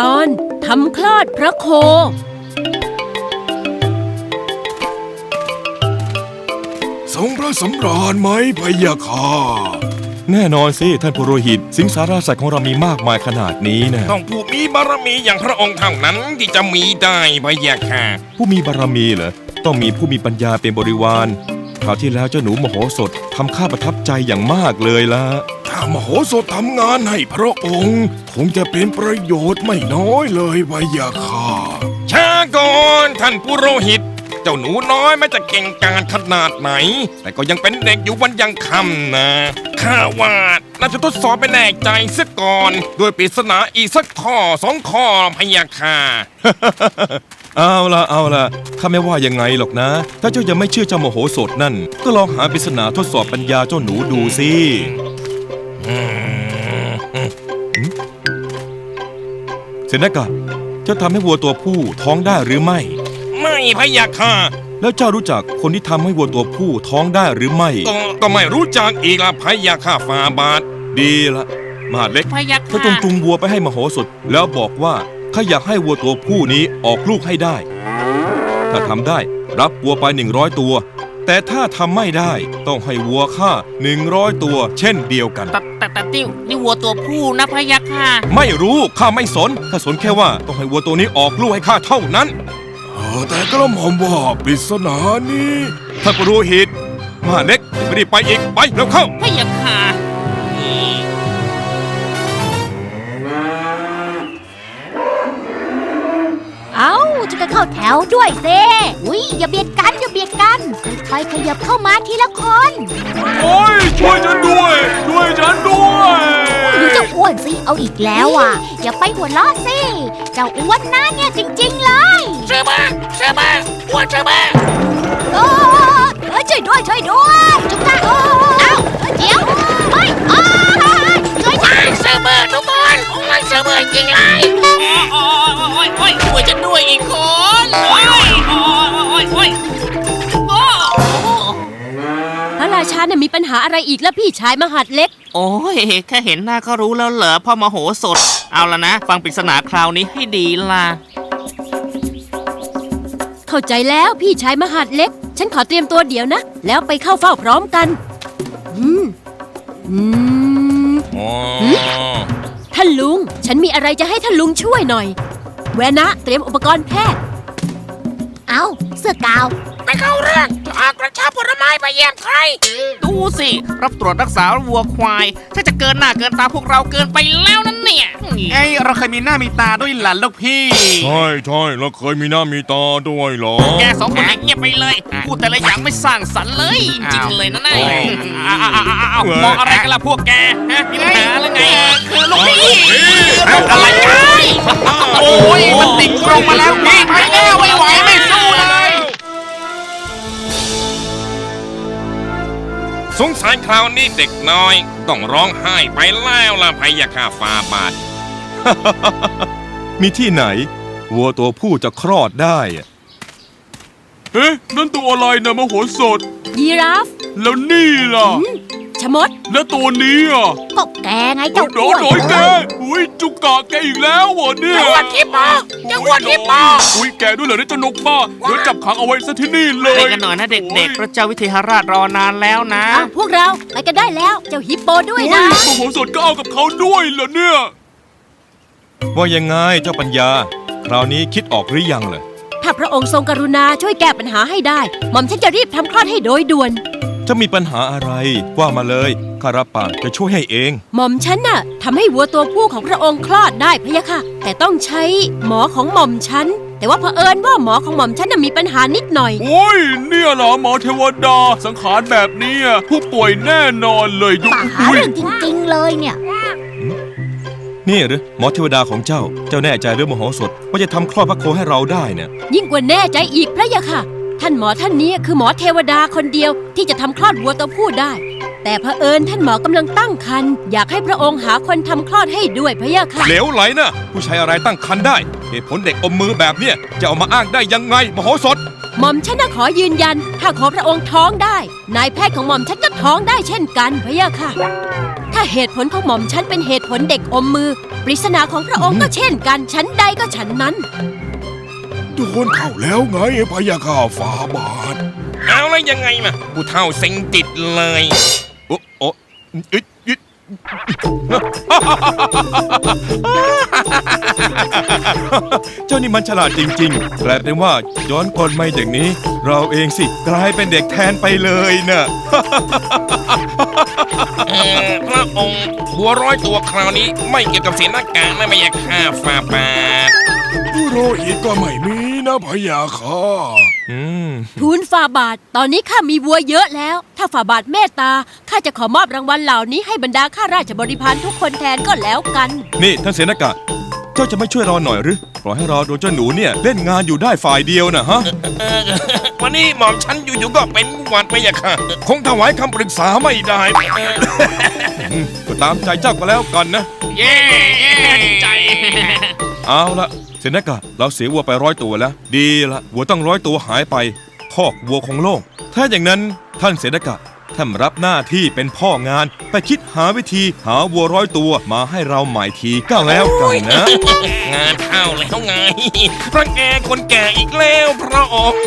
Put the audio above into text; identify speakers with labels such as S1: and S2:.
S1: ตอนทำคลอดพระโค
S2: ทรงพระสำราญไหมพะยะค่ะ
S3: แน่นอนสิ ท่านปุโรหิต สิงสารสัตว์ของเรามีมากมายขนาดนี้นะ
S4: ต้องผู้มีบารมีอย่างพระองค์เท่านั้นที่จะมีได้พะยะค่ะ
S3: ผู้มีบารมีเหรอ ต้องมีผู้มีปัญญาเป็นบริวารคราวที่แล้วเจ้าหนูมโหสถทำข้าประทับใจอย่างมากเลยละ
S2: ถ้ามโหสถทำงานให้พระองค์ คงจะเป็นประโยชน์ไม่น้อยเลยพะยะค่ะ
S4: ช้าก่อนท่านปุโรหิต เจ้าหนูน้อยแม้จะเก่งกาจขนาดไหน แต่ก็ยังเป็นเด็กอยู่วันยังคำนะข้าว่าน่าจะทดสอบไปแน่ใจเสียก่อนโดวยปริศนาอีกสักข้อสองข้อพะยะค่ะ
S3: เอาละเอาละข้าไม่ว่ายังไงหรอกนะ ถ้าเจ้ายังไม่เชื่อเจ้ามโหสถนั่น ก็ลองหาปริศนาทดสอบปัญญาเจ้าหนูดูสิ เซนกะเจ้าทำให้วัวตัวผู้ท้องได้หรือไม่
S4: ไม่พะยะค่ะ
S3: แล้วเจ้ารู้จักคนที่ทำให้วัวตัวผู้ท้องได้หรือไม่
S4: ก็ก็ไม่รู้จักอีกละพะยะค่ะฟาบาท
S3: ดีละมหาดเล็ก
S5: พะยะ
S3: เจ้า
S5: ค่ะ
S3: จงจูงวัวไปให้มโหสถ แล้วบอกว่าข้าอยากให้วัวตัวผู้นี้ออกลูกให้ได้ ถ้าทำได้รับวัวไป100ตัว แต่ถ้าทำไม่ได้ต้องให้วัวค่า 100 ตัว เช่นเดียวกัน
S5: แต่แต่แต่ติ้วนี่วัวตัวผู้นะพะยะค่ะ
S3: ไม่รู้ข้าไม่สนข้าสนแค่ว่าต้องให้วัวตัวนี้ออกลูกให้ข้าเท่านั้น
S2: เออแต่กระหม่อมว่าปริศนานี้
S3: ท่านปรูหิตมหาดเล็กไม่ได้ไปอีกไปเร็วเข้า
S5: พะยะค่ะ
S6: จะก็เข้าแถวด้วยเซ่อุ้ยอย่าเบียดกันอย่าเบียดกันค่อยๆขยับเข้ามาทีละคน
S2: โอ้ยช่วยฉันด้วย ช่วยฉันด้วย
S6: ดูเจ้าอ้วนสิเอาอีกแล้วอะ อย่าไปหัวล้อสิ เจ้าอ้วนนะเนี่ยจริง ๆ เลย
S5: เชื่อมาเชื่อมาวัวเชื่อมา
S6: โอ้เอ้ยช่วยด้วยช่วยด้วยจุ๊บตาเอ้าเดี๋ยวเฮ้ยอ้ายช่วยฉัน
S5: เชื่อมาทุกคนมันเชื่อมาจริงเลยโอ้ยโอ้ย โอ้ยช่วยฉันด้วยอีกคนโอ้ยโอ้ยโอ้ยโอ้ยโอ้โอ้
S1: พระราชาเนี่ยมีปัญหาอะไรอีกแล้วพี่ชายมหัดเล็ก
S5: โอ้ยแค่เห็นหน้าก็รู้แล้วเหรอพ่อมโหสถ เอาละนะ ฟังปริศนาคราวนี้ให้ดีล่ะ
S1: เข้าใจแล้วพี่ชายมหัดเล็ก ฉันขอเตรียมตัวเดี๋ยวนะ แล้วไปเข้าเฝ้าพร้อมกัน อืม อืม
S4: อ๋อ
S1: ท่านลุง ฉันมีอะไรจะให้ท่านลุงช่วยหน่อย แวนะ เตรียมอุปกรณ์แพทย์
S6: เอ้าเสื้อกาว
S5: ไม่เข้าเรื่องจะอากกระชับผลไม้ไปเยี่ยมใคร ดูสิ รับตรวจรักษาวัวควายถ้าจะเกินหน้าเกินตาพวกเราเกินไปแล้วนั่นเนี่ย
S7: เอ้ยเราเคยมีหน้ามีตาด้วยหล่ะลูกพี่
S2: ใช่ใช่เราเคยมีหน้ามีตาด้วยเหรอ
S5: แกสองคนเนี่ยเงียบไปเลย พูดแต่ละอย่างไม่สร้างสรรค์เลย จริงเลยนะนายอ้าวๆๆๆมองอะไรกันล่ะพวกแกฮะมีปัญหาแล้วไงคือลูกพี่อะไรกันโอ้ยมันติดกรงมาแล้วพี่ไปแล้วไม่ไหวไม่สู้เลย
S4: สงสัยคราวนี้เด็กน้อย ต้องร้องไห้ไปแล้วล่ะพะยะค่ะฟาบาท
S3: มีที่ไหน วัวตัวผู้จะคลอดได้อะ
S2: เอ๊ะนั่นตัวอะไรนะมโหสถ
S1: ยีราฟ
S2: แล้วนี่ล่ะ
S1: ชะมด
S2: แล้วตัวนี้อะ
S6: ก็แกไงเจ้า
S2: โด
S6: อ้วนน
S2: โดนแกอุ้ยจุกกะแกอีกแล้วเหรอเนี่ย
S5: จะอ้วนทิพย์เหรอจะอ้วนทิพย์เหรอ
S2: อุ้ยแกด้วยเหรอเนี่ยเจ้านกบ้าเดี๋ยวจับขังเอาไว้ซะที่นี่เล
S5: ไป
S2: ย
S5: กันหน่อยนะเด็กๆพระเจ้าวิเทหราชรอนานแล้วนะ
S1: อะพวกเราไปกันได้แล้วเจ้าฮิปโปด้วย
S2: อุ้ย
S1: นะ
S2: มโหสถก็เอากับเขาด้วยเหรอเนี่ย
S3: ว่ายังไงเจ้าปัญญา คราวนี้คิดออกหรือยังเลย
S1: ถ้าพระองค์ทรงกรุณาช่วยแก้ปัญหาให้ได้ หม่อมฉันจะรีบทำคลอดให้โดยด่วน
S3: จะมีปัญหาอะไร ว่ามาเลยข้ารับปากจะช่วยให้เอง
S1: หม่อมฉันน่ะทำให้วัวตัวผู้ของพระองค์คลอดได้พะยะค่ะ แต่ต้องใช้หมอของหม่อมฉัน แต่ว่าเผอิญว่าหมอของหม่อมฉันน่ะมีปัญหานิดหน่อย
S2: โอ้ย เนี่ยเหรอหมอเทวดาสังขารแบบนี้อะผู้ป่วยแน่นอนเลยยุ
S6: ป่าหาเรื่องจริงๆเลยเนี่ย
S3: นี่หรือหมอเทวดาของเจ้า เจ้าแน่ใจเรื่องมโหสถว่าจะทำคลอดพระโคให้เราได้เนี่ย
S1: ยิ่งกว่าแน่ใจอีกพระยะค่ะ ท่านหมอท่านนี้คือหมอเทวดาคนเดียวที่จะทำคลอดวัวตัวผู้ได้ แต่เผอิญท่านหมอกำลังตั้งครรภ์อยากให้พระองค์หาคนทำคลอดให้ด้วยพระยะค่ะ
S3: เหลวไหลนะ ผู้ชายอะไรตั้งครรภ์ได้ เหตุผลเด็กอมมือแบบเนี้ยจะเอามาอ้างได้ยังไงมโหสถ
S1: หม่อมฉันน่ะขอยืนยัน ถ้าขอพระองค์ท้องได้ นายแพทย์ของหม่อมฉันก็ท้องได้เช่นกันพะยะค่ะถ้าถ้าเหตุผลของหม่อมฉันเป็นเหตุผลเด็กอมมือ ปริศนาของพระองค์ก็เช่นกันฉันใดก็ฉันนั้น
S2: โดนเข้าแล้วไงพะยาข้าฝาบาท
S4: เอาแล้วยังไงมาผู้เฒ่าเซ็งจิตเลย
S3: โอ้โอ้อึดอึดเจ้านี่มันฉลาดจริงๆแปลเป็นว่าย้อนก่อนไม่เด็กนี้ เราเองสิกลายเป็นเด็กแทนไปเลยน่ะ
S4: เออพระองค์บัวร้อยตัวคราวนี้ ไม่เกี่ยวกับเสียหน้ากากนะไม่อยากฆ่าฟาบาท
S2: ผู้โรหิตก็ไม่มี นะพะยาข้า
S3: อืม
S1: ทูลฝ่าบาท ตอนนี้ข้ามีวัวเยอะแล้ว ถ้าฝ่าบาทเมตตาข้าจะขอมอบรางวัลเหล่านี้ให้บรรดาข้าราชบริพารทุกคนแทนก็แล้วกัน
S3: นี่ท่านเสนากะ เจ้าจะไม่ช่วยเราหน่อยหรือปล่อยให้เราโดนเจ้าหนูเนี่ยเล่นงานอยู่ได้ฝ่ายเดียวนะฮะ
S4: เออวันนี้หม่อมฉันอยู่ๆก็เป็นหวัดไม่อยากฆ่าคงถวายคำปรึกษาไม่ได้เออ
S3: ก็ตามใจเจ้าก็แล้วกันนะ
S5: เย้เย้ดีใจ
S3: เอาละเสนากะเราเสียวัวไปร้อยตัวแล้ว ดีละวัวตั้งร้อยตัวหายไปคอกวัวคงโล่งถ้าอย่างนั้นท่านเสนากะ ท่านรับหน้าที่เป็นพ่องาน ไปคิดหาวิธีหาวัวร้อยตัวมาให้เราใหม่ทีก็แล้วกันนะ
S4: งานเข้าแล้วไงเพราะแกคนแก่อีกแล้วพระองค์